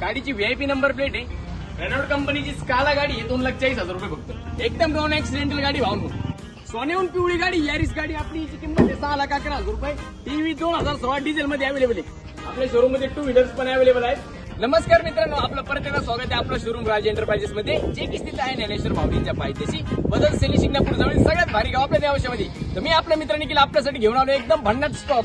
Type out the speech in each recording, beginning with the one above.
गाडीची VIP number plate आहे. Renault कंपनीची स्काला गाडी आहे दोन लाख चाळीस हजार रुपये फक्त. एकदम नॉन ऍक्सिडेंटल गाडी वाहून सोन्याहून पिवळी गाडी यारिस गाडी आपली किंमत आहे सहा लाख अकरा हजार रुपये. टीव्ही दोन हजार सोळा डिझेल मध्ये अवेलेबल आहे. आपल्या शोरूममध्ये टू व्हीलर्स पण अवेलेबल आहेत. नमस्कार मित्रांनो आपलं परत एकदा स्वागत आहे आपलं शोरूम राज एंटरप्राइजेस मध्ये. जे की स्थित आहे ज्ञानेश्वर भावडींच्या पायथ्याशी. बदल सेली शिंगणापूर जवळ सगळ्यात भारी गाव आपल्या देवाशामध्ये तर मी आपल्या मित्रांनी केलं आपल्यासाठी घेऊन आलो एकदम भन्नाट स्टॉक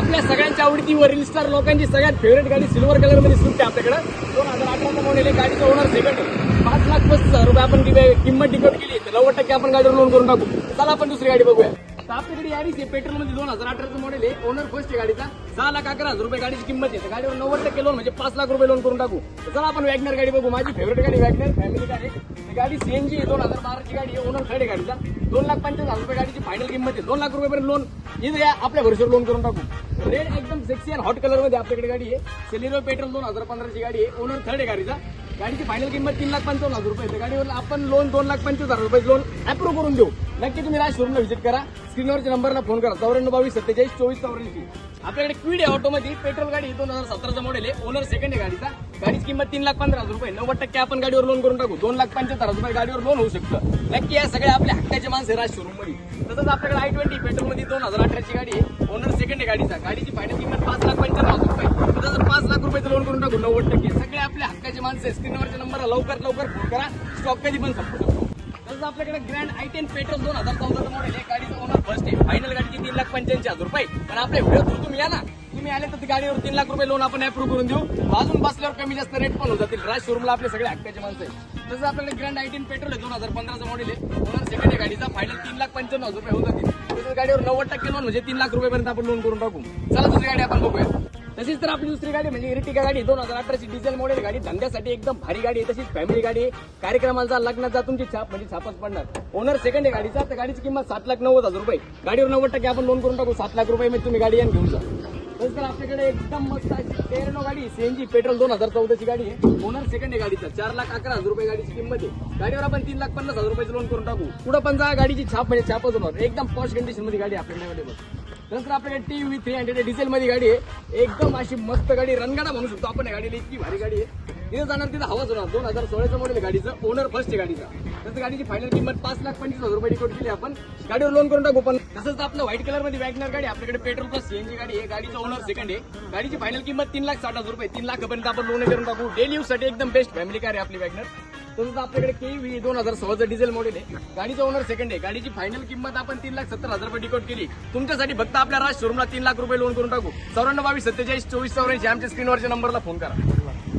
आपल्या सगळ्यांच्या आवडती वरील स्टार लोकांची सगळ्यात फेवरेट गाडी सिल्वर कलरमध्ये सुटते आपल्याकडे. दोन हजार अठराचा मॉडेल आहे गाडीचा ओनर सेकंड पाच लाख पस्तीस हजार रुपये आपण किंमत टिकट केली तर नव्वद टक्के आपण गाडीवर लोन करून टाकू. चला आपण दुसरी गाडी बघूया. तर आपल्याकडे यारीस आहे पेट्रोलमध्ये दोन हजार अठराचं मॉडेल आहे ओनर फर्स्ट आहे गाडीचा. सहा लाख अकरा हजार रुपये गाडीची किंमत आहे. गाडीवर नव्वद टक्के लोन म्हणजे पाच लाख रुपये लोन करून टाकू. तर चला आपण वॅगनर गाडी बघू. माझी फेवरेट गाडी वॅगनर फॅमिली गाडी आहे. ती गाडी सीएनजी आहे. दोन हजार बाराची गाडी आहे. ओनर खडे गाडीचा. दोन लाख पंचवीस हजार रुपये गाडीची फायनल किंमत आहे. दोन लाख रुपयेपर्यंत लोन इथं या आपल्या भरसेवर लोन करून टाकू. रेड एकदम सेक्सी आणि हॉट कलरमध्ये आपल्याकडे गाडी आहे. सेलिरो पेट्रोल दोन हजार पंधराची गाडी आहे. ओनर थर्ड आहे गाडीचा. गाडीची फायनल किंमत तीन लाख पंचावन्न हजार रुपये तर गाडीवर आपण लोन दोन लाख पंचवीस हजार रुपये लोन अप्रूव्ह करून देऊ. नक्की तुम्ही राज शोरूमला व्हिजिट करा. स्क्रीनवरच्या नंबरला फोन करा. चौऱ्याण्णव बावीस सत्तेचाळीस चोवीस चौऱ्याऐंशी. आपल्याकडे क्विड आहे ऑटोमध्ये. पेट्रोल गाडी दोन हजार सतराचा मॉडेल आहे. ओनर सेकंड आहे गाडीचा. गाडीची किंमत तीन लाख पंधरा हजार रुपये. नव्वद टक्के आपण गाडीवर लोन करून टाकू. दोन लाख पंच्याहत्तर हजार रुपये गाडीवर लोन होऊ शकतं. नक्की या सगळ्या आपल्या हक्काचे माणसं राज शोरूममध्ये. तसंच आपल्याकडे आय ट्वेंटी पेट्रोलमध्ये दोन हजार अठराची गाडी आहे. ओनर सेकंड आहे गाडीचा. गाडीची फायनल किंमत पाच लाख पंच्याहत्तर हजार रुपये. तसंच पाच लाख रुपयाचं लोन करून टाकू. नव्वद टक्के. सगळे आपल्या हक्काचे माणसं स्क्रीनवरच्या नंबरला लवकर लवकर फोन करा. स्टॉक कधी पण संपू शकतो. तसंच आपल्याकडे ग्रँड आय टेन पेट्रोल दोन हजार चौदाचं मॉडेल आहे. गाडीचं ओनर फर्स्ट आहे. फायनल गाडीची तीन लाख पंच्याऐंशी हजार रुपये. पण आपल्या व्हिडिओ थ्रू तुम्ही या ना. तुम्ही आले तर ती गाडीवर तीन लाख रुपये लोन आपण अप्रूव्ह करून देऊ. अजून बसल्यावर कमी जास्त रेट पण होत जातील. राज शोरूमला आपले सगळे हक्काचे माणसं आहे तसंच आपल्याकडे ग्रँड आय टेन पेट्रोल आहे दोन हजार पंधराचं मॉडेल आहे. ओनर सेकंड आहे गाडीचा. फायनल तीन लाख पंच्याण्णव हजार रुपये होत जातील. तसंच गाडीवर नव्वद टक्के लोन म्हणजे तीन लाख रुपयेपर्यंत आपण लोन करून टाकू. चला दुसरी गाडी आपण बघूया. तशीच तर आपली दुसरी गाडी म्हणजे इरिटिका गाडी दोन हजार अठराची डिझेल मॉडेल गाडी धंद्यासाठी एकदम भारी गाडी आहे तशीच फॅमिली गाडी. आहे कार्यक्रमाचा लग्नाचा तुमची छाप म्हणजे छापच पडणार. ओनर सेकंड आहे गाडीचा तर गाडीची किंमत सात लाख नव्वद हजार रुपये. गाडीवर नव्वद टक्के आपण लोन करून टाकू सात लाख रुपये म्हणजे तुम्ही गाडी यान घेऊन जा. तसं तर आपल्याकडे एकदम मस्त अशी टेरनो गाडी सीएनजी पेट्रोल दोन हजार चौदाची गाडी आहे. ओनर सेकंड आहे गाडीचा चार लाख अकरा हजार रुपये गाडीची किंमत आहे. गाडीवर आपण तीन लाख पन्नास हजार रुपयाचं लोन करून टाकू. कुठं पण जा गाडीची छाप म्हणजे छापच होणार. एकदम पॉश कंडिशनमध्ये गाडी आहे आपल्याकडे अवेलेबल नंतर आपल्याकडे T V three hundred diesel मध्ये गाडी आहे. एकदम अशी मस्त गाडी रणगाडा म्हणू शकतो आपण या गाडीला. इतकी भारी गाडी आहे. तिथे जाणार तिथं हवाच होणार. दोन हजार सोळाचं मॉडेल गाडीचं. ओनर फर्स्ट आहे गाडीचा. तसं गाडीची फायनल किंमत पाच लाख पंचवीस हजार रुपये कोट केली आपण. गाडीवर लोन करून टाकू पण. तसंच आपलं व्हाईट कलरमध्ये वॅगनर गाडी. आहे. आपल्याकडे पेट्रोल प्लस सीएनजी गाडी आहे. गाडीचा ओनर सेकंड आहे. गाडीची फायनल किंमत तीन लाख साठ हजार रुपये. तीन लाखापर्यंत आपण लोन करून टाकू. डेली यूजसाठी एकदम बेस्ट फॅमिली कार आहे आपली वॅगनर तसंच आपल्याकडे के व्ही दोन हजार सोळाचं डिझेल मॉडेल आहे. गाडीचा ओनर सेकंड आहे. गाडीची फायनल किंमत आपण तीन लाख सत्तर हजार रुपये डिकोट केली. तुमच्यासाठी फक्त आपल्या राज शोरूमला तीन लाख रुपये लोन करून टाकू. चौऱ्याण्णव बावीस सत्तेचाळीस चोवीस चौऱ्याऐंशी आमच्या स्क्रीनवरच्या नंबरला फोन करा.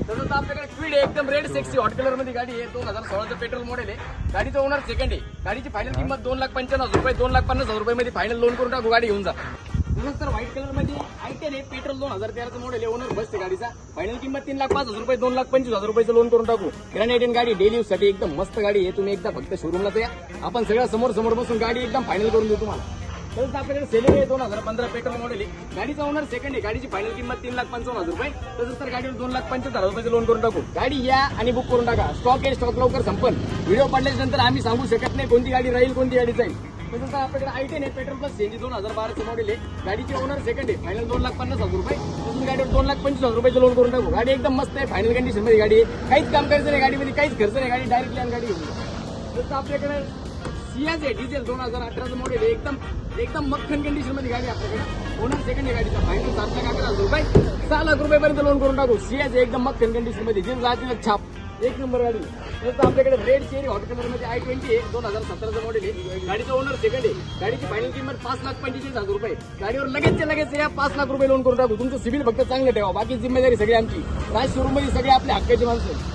तसंच आपल्याकडे स्पीड आहे. एकदम रेड सेक्सी हॉट कलरमध्ये गाडी आहे. दोन हजार सोळाचं पेट्रोल मॉडेल आहे. गाडीचं ओनर सेकंड आहे. गाडीची फायनल किंमत दोन लाख पंच्याण्णव हजार रुपये दोन लाख पन्नास हजार रुपये मध्ये फायनल लोन करून टाकू. गाडी घेऊन जा. म्हणून सर व्हाईट कलरमध्ये आय आहे पेट्रोल दोन हजार तेराचं मॉडेल आहे. ओनर बसते गाडीचा. फायनल किंमत तीन लाख पाच हजार रुपये दोन लाख पंचवीस हजार रुपयाचं लोन करून टाकू. ग्रॅन गाडी डेली यूजसाठी एकदम मस्त गाडी आहे. तुम्ही एकदा फक्त शोरूमला या. आपण सगळ्या समोर समोर बसून गाडी एकदम फायनल करून देऊ तुम्हाला. तसंच आपल्याकडे सेलिंग आहे. दोन हजार पंधरा पेट्रोल मॉडेल आहे. गाडीचा ओनर सेकंड आहे. गाडीची फायनल किंमत तीन लाख पंचावन्न हजार रुपये. तसंच तर गाडीवर दोन लाख पंचवीस हजार रुपयाचं लोन करून टाकू. गाडी या आणि बुक करून टाका. स्टॉक आहे स्टॉक लवकर संपल व्हिडिओ पडल्याच्या नंतर आम्ही सांगू शकत नाही कोणती गाडी राहील कोणती गाडी जाईल. तसंच आपल्याकडे आय टेन आहे पेट्रोल प्लस सीएनजी दोन हजार बाराचं मॉडेल आहे. गाडीची ओनर सेकंड आहे. फायनल दोन लाख पन्नास हजार रुपये. तसंच गाडीवर दोन लाख पंचवीस हजार रुपयाचं लोन करून टाकू. गाडी एकदम मस्त आहे. फायनल कंडिशनमध्ये गाडी आहे. काहीच काम करायचं नाही. गाडीमध्ये काहीच खर्च नाही. गाडी डायरेक्ट आणि गाडी घेऊन तसं आपल्याकडे सियाज आहे. डिझेल दोन हजार अठराचं मॉडेल आहे. एकदम एकदम मक्खन कंडिशनमध्ये गाडी आहे आपल्याकडे. ओनर सेकंड आहे गाडीचा. फायनल सात लाख अकरा हजार रुपये. सहा लाख रुपयापर्यंत लोन करून टाकू. सियाज एकदम मक्खन कंडिशनमध्ये. जे जातील छाप. एक नंबर गाडी. तसं आपल्याकडे रेड चेरी हॉट कलरमध्ये आय ट्वेंटी एक दोन हजार सतराचं मॉडेल आहे. गाडीचा ओनर सेकंड आहे. गाडीची फायनल किंमत पाच लाख पंचेचाळीस हजार रुपये गाडीवर लगेच लगेच या पाच लाख रुपये लोन करून टाकू. तुमचं सिबिल फक्त चांगलं ठेवा. बाकी जिम्मेदारी सगळी आमची. राज शोरूममध्ये सगळे आपल्या हक्काची माणसं आहेत.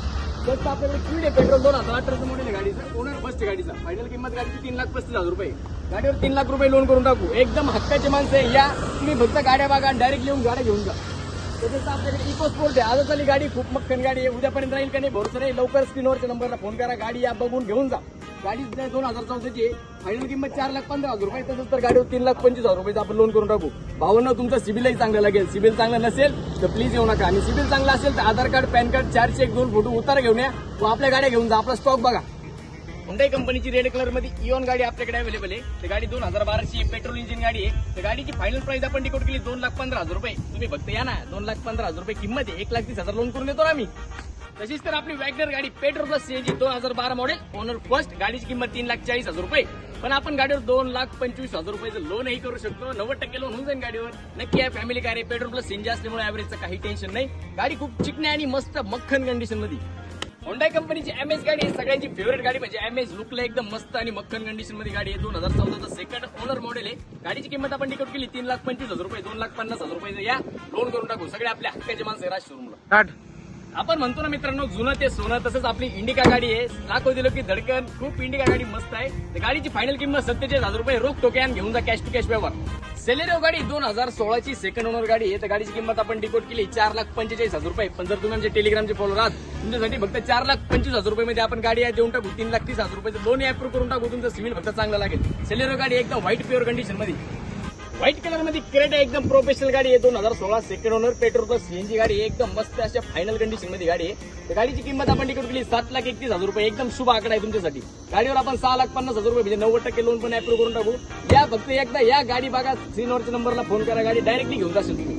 आपल्याकडे क्विड आहे. पेट्रोल दोन हजार अठराचं मॉडेल आहे गाडीचं. ओनर फर्स्ट गाडीचा. फायनल किंमत गाडीची तीन लाख पस्तीस हजार रुपये गाडीवर तीन लाख रुपये लोन करून टाकू. एकदम हक्काचे माणसं आहे. या तुम्ही फक्त गाड्या बघा डायरेक्ट येऊन गाड्या घेऊन जा. तसंच आपल्याकडे इको स्पोर्ट आहे. आजच आली गाडी खूप मक्कन गाडी आहे. उद्यापर्यंत राहील का नाही भरोसा नाही. लवकर स्क्रीनवरच्या नंबरला फोन करा. गाडी या बघून घेऊन जा. गाडी दोन हजार चौदाची आहे. फायनल किंमत चार लाख पंधरा हजार रुपये. तसंच तर गाडीवर तीन लाख पंचवीस हजार रुपये आपण लोन करून टाकू. भावांना तुमचं सिबिलही चांगलं लागेल. सिबिल चांगलं नसेल तर प्लीज येऊ नका. आणि सिबिल चांगलं असेल तर आधार कार्ड पॅन कार्ड चार चेक दोन फोटो उतारा घेऊन या. व आपल्या गाड्या घेऊन जा. आपला स्टॉक बघा. हुंडाई कंपनीची रेड कलरमध्ये e इओन गाडी आपल्याकडे अवेलेबल आहे. ती गाडी दोन हजार बाराची पेट्रोल इंजिन गाडी आहे. त्या गाडीची फायनल प्राइस आपण टिकट केली दोन लाख पंधरा हजार रुपये. तुम्ही फक्त या ना दोन लाख पंधरा हजार रुपये किंमत आहे. एक लाख तीस हजार लोन करून देतो आम्ही. तशीच तर आपली वॅगनर गाडी पेट्रोल प्लस सीएनजी दोन हजार बारा मॉडेल ओनर फर्स्ट गाडीची किंमत तीन लाख चाळीस हजार रुपये. पण आपण गाडीवर दोन लाख पंचवीस हजार रुपयाचं लोनही करू शकतो नव्वद टक्के लोन होऊन जाईल गाडीवर. नक्की आहे family car petrol plus CNG असल्यामुळे ऍव्हरेजचं काही टेन्शन नाही. गाडी खूप चिकण्या आणि मस्त मक्खन कंडिशनमध्ये. होंडा कंपनीची एम एस गाडी सगळ्यांची फेवरेट गाडी म्हणजे एम एस लुकला एकदम मस्त आणि मक्खन कंडिशनमध्ये गाडी आहे. दोन हजार चौदाचा सेकंड ओनर मॉडेल आहे. गाडीची किंमत आपण टिकट केली. तीन लाख पंचवीस हजार रुपये दोन लाख पन्नास हजार रुपये. या लोन करून टाकू. सगळे आपल्या हक्काचे माणसं राज शोरूमला. आपण म्हणतो ना मित्रांनो जुनं ते सोनं तसंच आपली इंडिका गाडी आहे. लाखो दिलो की धडकन. खूप इंडिका गाडी मस्त आहे. तर गाडीची फायनल किंमत सत्तेचाळीस हजार रुपये. रोख टोके आणि घेऊन जा कॅश टू कॅश व्यवहार. सेलेरिओ गाडी दोन हजार सोळाची सेकंड ओनर गाडी आहे. तर गाडीची किंमत आपण डिकोट केली. चार लाख पंचेचाळीस हजार रुपये. पण जर तुम्ही आमचे टेलिग्रामचे फॉलोअर आहात तुमच्यासाठी फक्त चार लाख पंचवीस हजार रुपये मध्ये आपण गाडी देऊन टाकू. तीन लाख तीस हजार रुपये लोन अप्रूव्ह करून टाकू. तुमचं सिव्हिल फक्त चांगलं लागेल. सेलेरो गाडी एकदम व्हाईट प्युअर कंडिशनमध्ये. व्हाईट कलरमध्ये क्रेट एकदम प्रोफेशनल गाडी आहे. दोन हजार सोळा सेकंड ओनर पेट्रोल सीएनजी गाडी आहे. एकदम मस्त अशा फायनल कंडिशनमध्ये गाडी आहे. तर गाडीची किंमत आपण तिकडे केली सात लाख एकतीस हजार रुपये. एकदम शुभ आकडा आहे तुमच्यासाठी. गाडीवर आपण सहा लाख पन्नास हजार रुपये म्हणजे नव्वद टक्के लोन पण अप्रूव्ह करून टाकू. या फक्त एकदा या गाडी बघा स्क्रीनवरच्या नंबरला फोन करा. गाडी डायरेक्टली घेऊन जाशील तुम्ही.